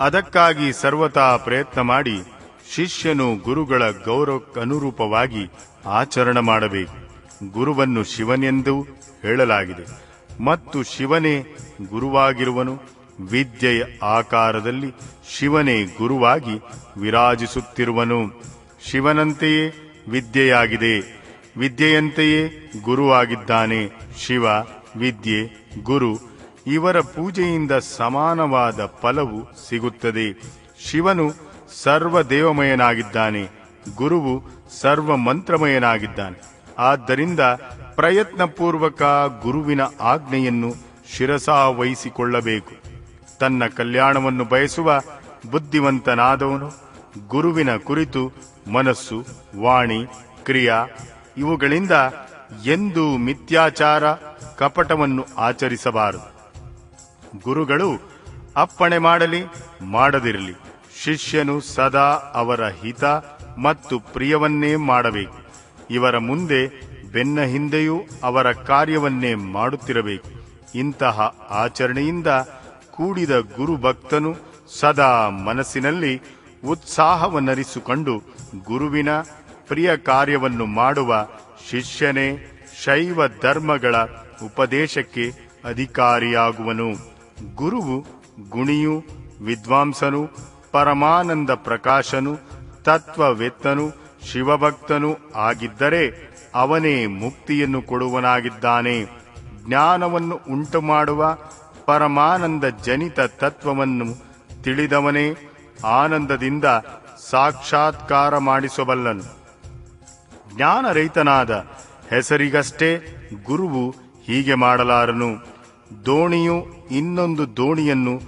ಅದಕ್ಕಾಗಿ ಸರ್ವತಾ ಪ್ರಯತ್ನ ಮಾಡಿ ಶಿಷ್ಯನು ಗುರುಗಳ ಗೌರವಕ್ಕನುರೂಪವಾಗಿ ಆಚರಣೆ ಮಾಡಬೇಕು. ಗುರುವನ್ನು ಶಿವನೆಂದು ಹೇಳಲಾಗಿದೆ. ಮತ್ತು ಶಿವನೇ ಗುರುವಾಗಿರುವನು. ವಿದ್ಯೆಯ ಆಕಾರದಲ್ಲಿ ಶಿವನೇ ಗುರುವಾಗಿ ವಿರಾಜಿಸುತ್ತಿರುವನು. ಶಿವನಂತೆಯೇ ವಿದ್ಯೆಯಾಗಿದೆ. ವಿದ್ಯೆಯಂತೆಯೇ ಗುರುವಾಗಿದ್ದಾನೆ. ಶಿವ, ವಿದ್ಯೆ, ಗುರು ಇವರ ಪೂಜೆಯಿಂದ ಸಮಾನವಾದ ಫಲವು ಸಿಗುತ್ತದೆ. ಶಿವನು ಸರ್ವ ದೇವಮಯನಾಗಿದ್ದಾನೆ. ಗುರುವು ಸರ್ವ ಮಂತ್ರಮಯನಾಗಿದ್ದಾನೆ. ಆದ್ದರಿಂದ ಪ್ರಯತ್ನಪೂರ್ವಕ ಗುರುವಿನ ಆಜ್ಞೆಯನ್ನು ಶಿರಸಾ ವಹಿಸಿಕೊಳ್ಳಬೇಕು. ತನ್ನ ಕಲ್ಯಾಣವನ್ನು ಬಯಸುವ ಬುದ್ಧಿವಂತನಾದವನು ಗುರುವಿನ ಕುರಿತು ಮನಸ್ಸು, ವಾಣಿ, ಕ್ರಿಯಾ ಇವುಗಳಿಂದ ಎಂದೂ ಮಿಥ್ಯಾಚಾರ, ಕಪಟವನ್ನು ಆಚರಿಸಬಾರದು. ಗುರುಗಳು ಅಪ್ಪಣೆ ಮಾಡಲಿ, ಮಾಡದಿರಲಿ. ಶಿಷ್ಯನು ಸದಾ ಅವರ ಹಿತ ಮತ್ತು ಪ್ರಿಯವನ್ನೇ ಮಾಡಬೇಕು. ಇವರ ಮುಂದೆ ಬೆನ್ನ ಹಿಂದೆಯೂ ಅವರ ಕಾರ್ಯವನ್ನೇ ಮಾಡುತ್ತಿರಬೇಕು. ಇಂತಹ ಆಚರಣೆಯಿಂದ ಕೂಡಿದ ಗುರುಭಕ್ತನು ಸದಾ ಮನಸ್ಸಿನಲ್ಲಿ ಉತ್ಸಾಹವನ್ನರಿಸಿಕೊಂಡು ಗುರುವಿನ ಪ್ರಿಯ ಕಾರ್ಯವನ್ನು ಮಾಡುವ ಶಿಷ್ಯನೇ ಶೈವ ಧರ್ಮಗಳ ಉಪದೇಶಕ್ಕೆ ಅಧಿಕಾರಿಯಾಗುವನು. ಗುರುವು, ಗುಣಿಯು, ವಿದ್ವಾಂಸನು, ಪರಮಾನಂದ ಪ್ರಕಾಶನು, ತತ್ವವೆತ್ತನು, ಶಿವಭಕ್ತನು ಆಗಿದ್ದರೆ ಅವನೇ ಮುಕ್ತಿಯನ್ನು ಕೊಡುವನಾಗಿದ್ದಾನೆ. ಜ್ಞಾನವನ್ನು ಉಂಟುಮಾಡುವ ಪರಮಾನಂದ ಜನಿತ ತತ್ವವನ್ನು ತಿಳಿದವನೇ ಆನಂದದಿಂದ ಸಾಕ್ಷಾತ್ಕಾರ ಮಾಡಿಸಬಲ್ಲನು. ಜ್ಞಾನರಹಿತನಾದ ಹೆಸರಿಗಷ್ಟೇ ಗುರುವು ಹೀಗೆ ಮಾಡಲಾರನು. ದೋಣಿಯು ಇನ್ನೊಂದು ದೋಣಿಯನ್ನು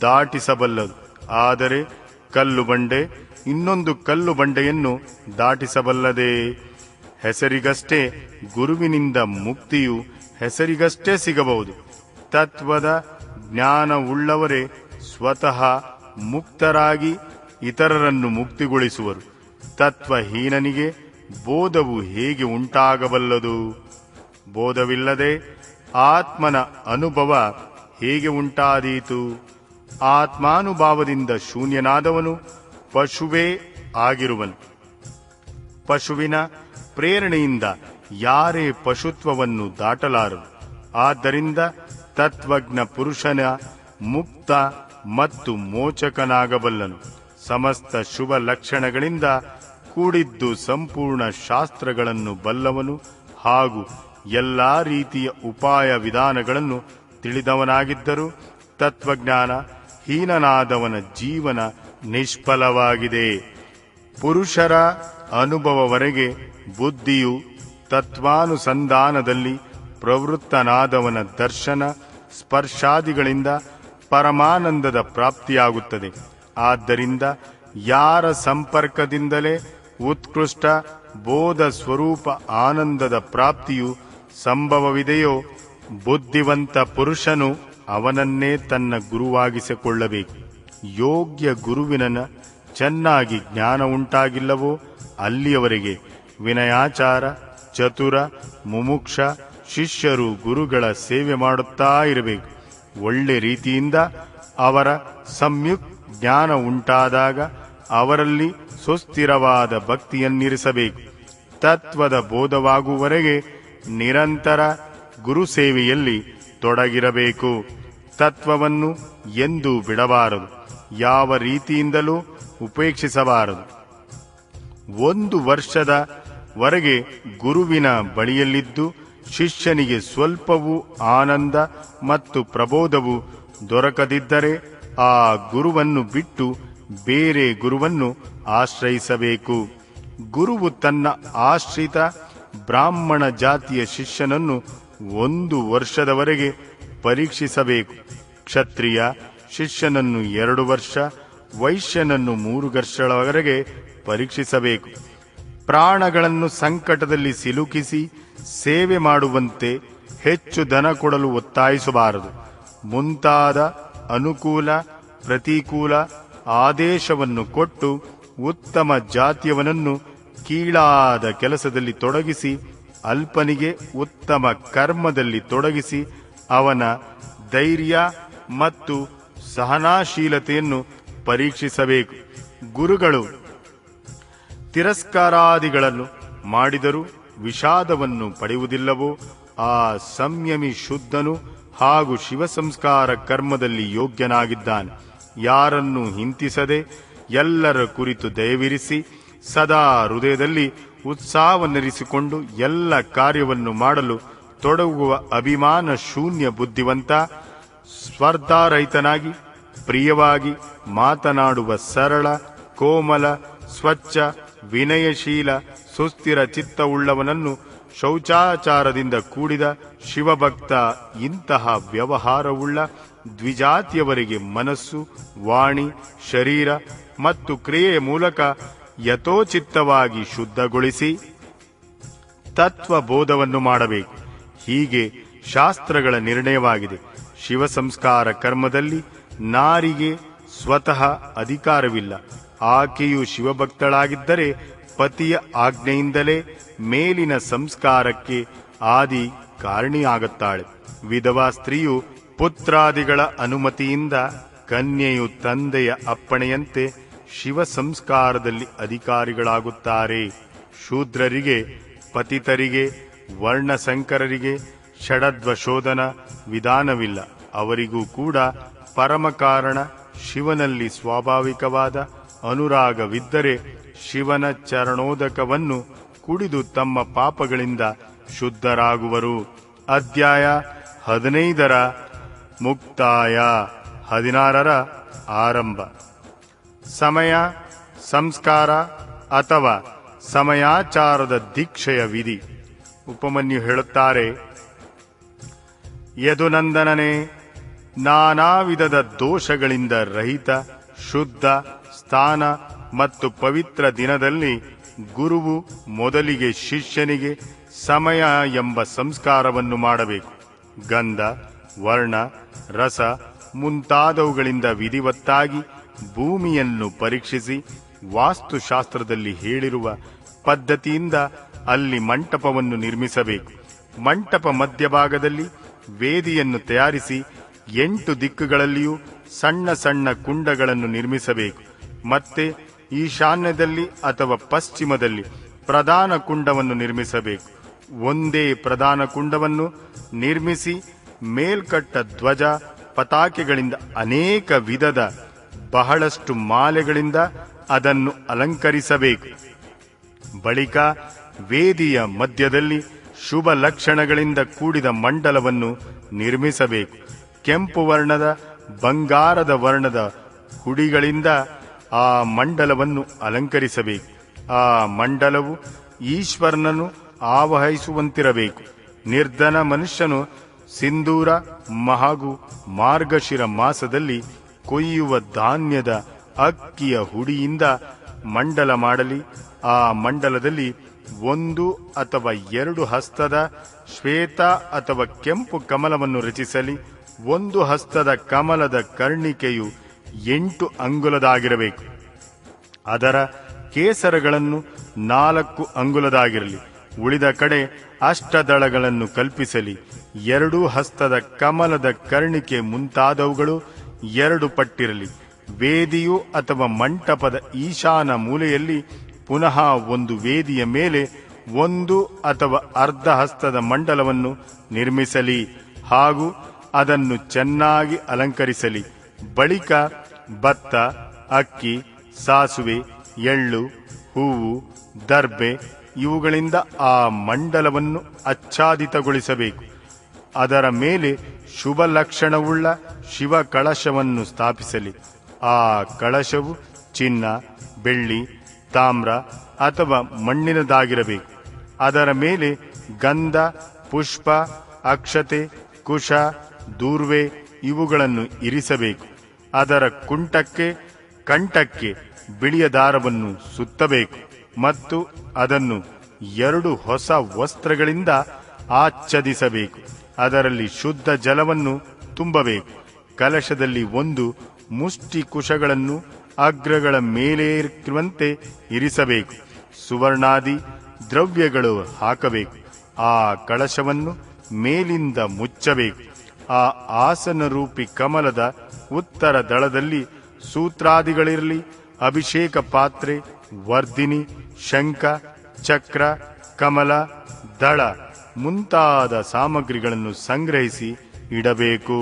ದಾಟಿಸಬಲ್ಲದು. ಆದರೆ ಕಲ್ಲು ಬಂಡೆ ಇನ್ನೊಂದು ಕಲ್ಲು ಬಂಡೆಯನ್ನು ದಾಟಿಸಬಲ್ಲದೆ. ಹೆಸರಿಗಷ್ಟೇ ಗುರುವಿನಿಂದ ಮುಕ್ತಿಯು ಹೆಸರಿಗಷ್ಟೇ ಸಿಗಬಹುದು. ತತ್ವದ ಜ್ಞಾನವುಳ್ಳವರೇ ಸ್ವತಃ ಮುಕ್ತರಾಗಿ ಇತರರನ್ನು ಮುಕ್ತಿಗೊಳಿಸುವರು. ತತ್ವಹೀನನಿಗೆ ಬೋಧವು ಹೇಗೆ ಉಂಟಾಗಬಲ್ಲದು? ಬೋಧವಿಲ್ಲದೆ ಆತ್ಮನ ಅನುಭವ ಹೇಗೆ ಉಂಟಾದೀತು? ಆತ್ಮಾನುಭಾವದಿಂದ ಶೂನ್ಯನಾದವನು ಪಶುವೇ ಆಗಿರುವನು. ಪಶುವಿನ ಪ್ರೇರಣೆಯಿಂದ ಯಾರೇ ಪಶುತ್ವವನ್ನು ದಾಟಲಾರರು, ಆದ್ದರಿಂದ ತತ್ವಜ್ಞ ಪುರುಷನ ಮುಕ್ತ ಮತ್ತು ಮೋಚಕನಾಗಬಲ್ಲನು. ಸಮಸ್ತ ಶುಭ ಲಕ್ಷಣಗಳಿಂದ ಕೂಡಿದ್ದು ಸಂಪೂರ್ಣ ಶಾಸ್ತ್ರಗಳನ್ನು ಬಲ್ಲವನು ಹಾಗೂ ಎಲ್ಲಾ ರೀತಿಯ ಉಪಾಯ ವಿಧಾನಗಳನ್ನು ತಿಳಿದವನಾಗಿದ್ದರೂ ತತ್ವಜ್ಞಾನ ಹೀನನಾದವನ ಜೀವನ ನಿಷ್ಫಲವಾಗಿದೆ. ಪುರುಷರ ಅನುಭವವರೆಗೆ ಬುದ್ಧಿಯು ತತ್ವಾನುಸಂಧಾನದಲ್ಲಿ ಪ್ರವೃತ್ತನಾದವನ ದರ್ಶನ ಸ್ಪರ್ಶಾದಿಗಳಿಂದ ಪರಮಾನಂದದ ಪ್ರಾಪ್ತಿಯಾಗುತ್ತದೆ. ಆದ್ದರಿಂದ ಯಾರ ಸಂಪರ್ಕದಿಂದಲೇ ಉತ್ಕೃಷ್ಟ ಬೋಧ ಸ್ವರೂಪ ಆನಂದದ ಪ್ರಾಪ್ತಿಯು ಸಂಭವವಿದೆಯೋ, ಬುದ್ಧಿವಂತ ಪುರುಷನು ಅವನನ್ನೇ ತನ್ನ ಗುರುವಾಗಿಸಿಕೊಳ್ಳಬೇಕು. ಯೋಗ್ಯ ಗುರುವಿನ ಚೆನ್ನಾಗಿ ಜ್ಞಾನ ಉಂಟಾಗಿಲ್ಲವೋ, ಅಲ್ಲಿಯವರೆಗೆ ವಿನಯಾಚಾರ, ಚತುರ, ಮುಮುಕ್ಷ, ಶಿಷ್ಯರು ಗುರುಗಳ ಸೇವೆ ಮಾಡುತ್ತಾ ಇರಬೇಕು. ಒಳ್ಳೆ ರೀತಿಯಿಂದ ಅವರ ಸಂಯುಕ್ ಜ್ಞಾನ ಉಂಟಾದಾಗ ಅವರಲ್ಲಿ ಸುಸ್ಥಿರವಾದ ಭಕ್ತಿಯನ್ನಿರಿಸಬೇಕು. ತತ್ವದ ಬೋಧವಾಗುವವರೆಗೆ ನಿರಂತರ ಗುರು ಸೇವೆಯಲ್ಲಿ ತೊಡಗಿರಬೇಕು. ತತ್ವವನ್ನು ಎಂದೂ ಬಿಡಬಾರದು. ಯಾವ ರೀತಿಯಿಂದಲೂ ಉಪೇಕ್ಷಿಸಬಾರದು. ಒಂದು ವರ್ಷದ ವರೆಗೆ ಗುರುವಿನ ಬಳಿಯಲ್ಲಿದ್ದು ಶಿಷ್ಯನಿಗೆ ಸ್ವಲ್ಪವೂ ಆನಂದ ಮತ್ತು ಪ್ರಬೋಧವು ದೊರಕದಿದ್ದರೆ ಆ ಗುರುವನ್ನು ಬಿಟ್ಟು ಬೇರೆ ಗುರುವನ್ನು ಆಶ್ರಯಿಸಬೇಕು. ಗುರುವು ತನ್ನ ಆಶ್ರಿತ ಬ್ರಾಹ್ಮಣ ಜಾತಿಯ ಶಿಷ್ಯನನ್ನು ಒಂದು ವರ್ಷದವರೆಗೆ ಪರೀಕ್ಷಿಸಬೇಕು. ಕ್ಷತ್ರಿಯ ಶಿಷ್ಯನನ್ನು ಎರಡು ವರ್ಷ, ವೈಶ್ಯನನ್ನು ಮೂರು ವರ್ಷಗಳವರೆಗೆ ಪರೀಕ್ಷಿಸಬೇಕು. ಪ್ರಾಣಗಳನ್ನು ಸಂಕಟದಲ್ಲಿ ಸಿಲುಕಿಸಿ ಸೇವೆ ಮಾಡುವಂತೆ ಹೆಚ್ಚು ದನ ಕೊಡಲು ಒತ್ತಾಯಿಸಬಾರದು. ಮುಂತಾದ ಅನುಕೂಲ, ಪ್ರತಿಕೂಲ ಆದೇಶವನ್ನು ಕೊಟ್ಟು ಉತ್ತಮ ಜಾತಿಯವನನ್ನು ಕೀಳಾದ ಕೆಲಸದಲ್ಲಿ ತೊಡಗಿಸಿ, ಅಲ್ಪನಿಗೆ ಉತ್ತಮ ಕರ್ಮದಲ್ಲಿ ತೊಡಗಿಸಿ, ಅವನ ಧೈರ್ಯ ಮತ್ತು ಸಹನಾಶೀಲತೆಯನ್ನು ಪರೀಕ್ಷಿಸಬೇಕು. ಗುರುಗಳು ತಿರಸ್ಕಾರಾದಿಗಳನ್ನು ಮಾಡಿದರೂ ವಿಷಾದವನ್ನು ಪಡೆಯುವುದಿಲ್ಲವೋ, ಆ ಸಂಯಮಿ ಶುದ್ಧನು ಹಾಗೂ ಶಿವ ಸಂಸ್ಕಾರ ಕರ್ಮದಲ್ಲಿ ಯೋಗ್ಯನಾಗಿದ್ದಾನೆ. ಯಾರನ್ನು ಹಿಂತಿಸದೆ ಎಲ್ಲರ ಕುರಿತು ದಯವಿರಿಸಿ ಸದಾ ಹೃದಯದಲ್ಲಿ ಉತ್ಸಾಹವನ್ನಿರಿಸಿಕೊಂಡು ಎಲ್ಲ ಕಾರ್ಯವನ್ನು ಮಾಡಲು ತೊಡಗುವ ಅಭಿಮಾನ ಶೂನ್ಯ ಬುದ್ಧಿವಂತ, ಸ್ಪರ್ಧಾರಹಿತನಾಗಿ, ಪ್ರಿಯವಾಗಿ ಮಾತನಾಡುವ ಸರಳ, ಕೋಮಲ, ಸ್ವಚ್ಛ, ವಿನಯಶೀಲ, ಸುಸ್ಥಿರ ಚಿತ್ತವುಳ್ಳವನನ್ನು ಶೌಚಾಚಾರದಿಂದ ಕೂಡಿದ ಶಿವಭಕ್ತ ಇಂತಹ ವ್ಯವಹಾರವುಳ್ಳ ದ್ವಿಜಾತಿಯವರಿಗೆ ಮನಸ್ಸು, ವಾಣಿ, ಶರೀರ ಮತ್ತು ಕ್ರಿಯೆಯ ಮೂಲಕ ಯಥೋಚಿತ್ತವಾಗಿ ಶುದ್ಧಗೊಳಿಸಿ ತತ್ವ ಬೋಧವನ್ನು ಮಾಡಬೇಕು. ಹೀಗೆ ಶಾಸ್ತ್ರಗಳ ನಿರ್ಣಯವಾಗಿದೆ. ಶಿವ ಸಂಸ್ಕಾರ ಕರ್ಮದಲ್ಲಿ ನಾರಿಗೆ ಸ್ವತಃ ಅಧಿಕಾರವಿಲ್ಲ. ಆಕೆಯು ಶಿವಭಕ್ತಳಾಗಿದ್ದರೆ ಪತಿಯ ಆಜ್ಞೆಯಿಂದಲೇ ಮೇಲಿನ ಸಂಸ್ಕಾರಕ್ಕೆ ಆದಿ ಕಾರಣಿಯಾಗುತ್ತಾಳೆ. ವಿಧವಾ ಸ್ತ್ರೀಯು ಪುತ್ರಾದಿಗಳ ಅನುಮತಿಯಿಂದ ಕನ್ಯೆಯು ತಂದೆಯ ಅಪ್ಪಣೆಯಂತೆ ಶಿವ ಸಂಸ್ಕಾರದಲ್ಲಿ ಅಧಿಕಾರಿಗಳಾಗುತ್ತಾರೆ. ಶೂದ್ರರಿಗೆ, ಪತಿತರಿಗೆ ವರ್ಣಸಂಕರರಿಗೆ ಷಡದ್ವಶೋಧನ ವಿಧಾನವಿಲ್ಲ. ಅವರಿಗೂ ಕೂಡ ಪರಮಕಾರಣ ಶಿವನಲ್ಲಿ ಸ್ವಾಭಾವಿಕವಾದ ಅನುರಾಗವಿದ್ದರೆ ಶಿವನ ಚರಣೋದಕವನ್ನು ಕುಡಿದು ತಮ್ಮ ಪಾಪಗಳಿಂದ ಶುದ್ಧರಾಗುವರು. ಅಧ್ಯಾಯ ಹದಿನೈದರ ಮುಕ್ತಾಯ ಹದಿನಾರರ ಆರಂಭ. ಸಮಯ, ಸಂಸ್ಕಾರ ಅಥವಾ ಸಮಯಾಚಾರದ ದೀಕ್ಷೆಯ ವಿಧಿ. ಉಪಮನ್ಯು ಹೇಳುತ್ತಾರೆ ಯದುನಂದನನೇ ನಾನಾ ವಿಧದ ದೋಷಗಳಿಂದ ರಹಿತ, ಶುದ್ಧ, ಸ್ಥಾನ ಮತ್ತು ಪವಿತ್ರ ದಿನದಲ್ಲಿ ಗುರುವು ಮೊದಲಿಗೆ ಶಿಷ್ಯನಿಗೆ ಸಮಯ ಎಂಬ ಸಂಸ್ಕಾರವನ್ನು ಮಾಡಬೇಕು. ಗಂಧ, ವರ್ಣ, ರಸ ಮುಂತಾದವುಗಳಿಂದ ವಿಧಿವತ್ತಾಗಿ ಭೂಮಿಯನ್ನು ಪರೀಕ್ಷಿಸಿ ವಾಸ್ತುಶಾಸ್ತ್ರದಲ್ಲಿ ಹೇಳಿರುವ ಪದ್ಧತಿಯಿಂದ ಅಲ್ಲಿ ಮಂಟಪವನ್ನು ನಿರ್ಮಿಸಬೇಕು. ಮಂಟಪ ಮಧ್ಯಭಾಗದಲ್ಲಿ ವೇದಿಯನ್ನು ತಯಾರಿಸಿ ಎಂಟು ದಿಕ್ಕುಗಳಲ್ಲಿಯೂ ಸಣ್ಣ ಸಣ್ಣ ಕುಂಡಗಳನ್ನು ನಿರ್ಮಿಸಬೇಕು. ಮತ್ತೆ ಈಶಾನ್ಯದಲ್ಲಿ ಅಥವಾ ಪಶ್ಚಿಮದಲ್ಲಿ ಪ್ರಧಾನ ಕುಂಡವನ್ನು ನಿರ್ಮಿಸಬೇಕು. ಒಂದೇ ಪ್ರಧಾನ ಕುಂಡವನ್ನು ನಿರ್ಮಿಸಿ ಮೇಲ್ಕಟ್ಟ ಧ್ವಜ ಪತಾಕೆಗಳಿಂದ ಅನೇಕ ವಿಧದ ಬಹಳಷ್ಟು ಮಾಲೆಗಳಿಂದ ಅದನ್ನು ಅಲಂಕರಿಸಬೇಕು. ಬಳಿಕ ವೇದಿಯ ಮಧ್ಯದಲ್ಲಿ ಶುಭ ಲಕ್ಷಣಗಳಿಂದ ಕೂಡಿದ ಮಂಡಲವನ್ನು ನಿರ್ಮಿಸಬೇಕು. ಕೆಂಪು ವರ್ಣದ, ಬಂಗಾರದ ವರ್ಣದ ಹುಡಿಗಳಿಂದ ಆ ಮಂಡಲವನ್ನು ಅಲಂಕರಿಸಬೇಕು. ಆ ಮಂಡಲವು ಈಶ್ವರನನ್ನು ಆವಹಿಸುವಂತಿರಬೇಕು. ನಿರ್ಧನ ಮನುಷ್ಯನು ಸಿಂಧೂರ ಹಾಗೂ ಮಾರ್ಗಶಿರ ಮಾಸದಲ್ಲಿ ಕೊಯ್ಯುವ ಧಾನ್ಯದ ಅಕ್ಕಿಯ ಹುಡಿಯಿಂದ ಮಂಡಲ ಮಾಡಲಿ. ಆ ಮಂಡಲದಲ್ಲಿ ಒಂದು ಅಥವಾ ಎರಡು ಹಸ್ತದ ಶ್ವೇತ ಅಥವಾ ಕೆಂಪು ಕಮಲವನ್ನು ರಚಿಸಲಿ. ಒಂದು ಹಸ್ತದ ಕಮಲದ ಕರ್ಣಿಕೆಯು ಎಂಟು ಅಂಗುಲದಾಗಿರಬೇಕು. ಅದರ ಕೇಸರಗಳನ್ನು ನಾಲ್ಕು ಅಂಗುಲದಾಗಿರಲಿ. ಉಳಿದ ಕಡೆ ಅಷ್ಟದಳಗಳನ್ನು ಕಲ್ಪಿಸಲಿ. ಎರಡೂ ಹಸ್ತದ ಕಮಲದ ಕರ್ಣಿಕೆ ಮುಂತಾದವುಗಳು ಎರಡು ಪಟ್ಟಿರಲಿ. ವೇದಿಯು ಅಥವಾ ಮಂಟಪದ ಈಶಾನ ಮೂಲೆಯಲ್ಲಿ ಪುನಃ ಒಂದು ವೇದಿಯ ಮೇಲೆ ಒಂದು ಅಥವಾ ಅರ್ಧ ಹಸ್ತದ ಮಂಡಲವನ್ನು ನಿರ್ಮಿಸಲಿ ಹಾಗೂ ಅದನ್ನು ಚೆನ್ನಾಗಿ ಅಲಂಕರಿಸಲಿ. ಬಳಿಕ ಭತ್ತ, ಅಕ್ಕಿ, ಸಾಸುವೆ, ಎಳ್ಳು, ಹೂವು, ದರ್ಬೆ ಇವುಗಳಿಂದ ಆ ಮಂಡಲವನ್ನು ಆಚ್ಛಾದಿತಗೊಳಿಸಬೇಕು. ಅದರ ಮೇಲೆ ಶುಭ ಲಕ್ಷಣವುಳ್ಳ ಶಿವ ಕಳಶವನ್ನು ಸ್ಥಾಪಿಸಲಿ. ಆ ಕಳಶವು ಚಿನ್ನ, ಬೆಳ್ಳಿ, ತಾಮ್ರ ಅಥವಾ ಮಣ್ಣಿನದಾಗಿರಬೇಕು. ಅದರ ಮೇಲೆ ಗಂಧ, ಪುಷ್ಪ, ಅಕ್ಷತೆ, ಕುಶ, ದೂರ್ವೆ ಇವುಗಳನ್ನು ಇರಿಸಬೇಕು. ಅದರ ಕುಂಟಕ್ಕೆ ಕಂಠಕ್ಕೆ ಬಿಳಿಯ ದಾರವನ್ನು ಸುತ್ತಬೇಕು ಮತ್ತು ಅದನ್ನು ಎರಡು ಹೊಸ ವಸ್ತ್ರಗಳಿಂದ ಆಚ್ಛದಿಸಬೇಕು. ಅದರಲ್ಲಿ ಶುದ್ಧ ಜಲವನ್ನು ತುಂಬಬೇಕು. ಕಲಶದಲ್ಲಿ ಒಂದು ಮುಷ್ಟಿ ಕುಶಗಳನ್ನು ಅಗ್ರಗಳ ಮೇಲೇರುವಂತೆ ಇರಿಸಬೇಕು. ಸುವರ್ಣಾದಿ ದ್ರವ್ಯಗಳು ಹಾಕಬೇಕು. ಆ ಕಳಶವನ್ನು ಮೇಲಿಂದ ಮುಚ್ಚಬೇಕು. ಆ ಆಸನ ರೂಪಿ ಕಮಲದ ಉತ್ತರ ದಳದಲ್ಲಿ ಸೂತ್ರಾದಿಗಳಿರಲಿ, ಅಭಿಷೇಕ ಪಾತ್ರೆ, ವರ್ಧಿನಿ, ಶಂಖ, ಚಕ್ರ, ಕಮಲ, ದಳ. ಮುಂತಾದ ಸಾಮಗ್ರಿಗಳನ್ನು ಸಂಗ್ರಹಿಸಿ ಇಡಬೇಕು.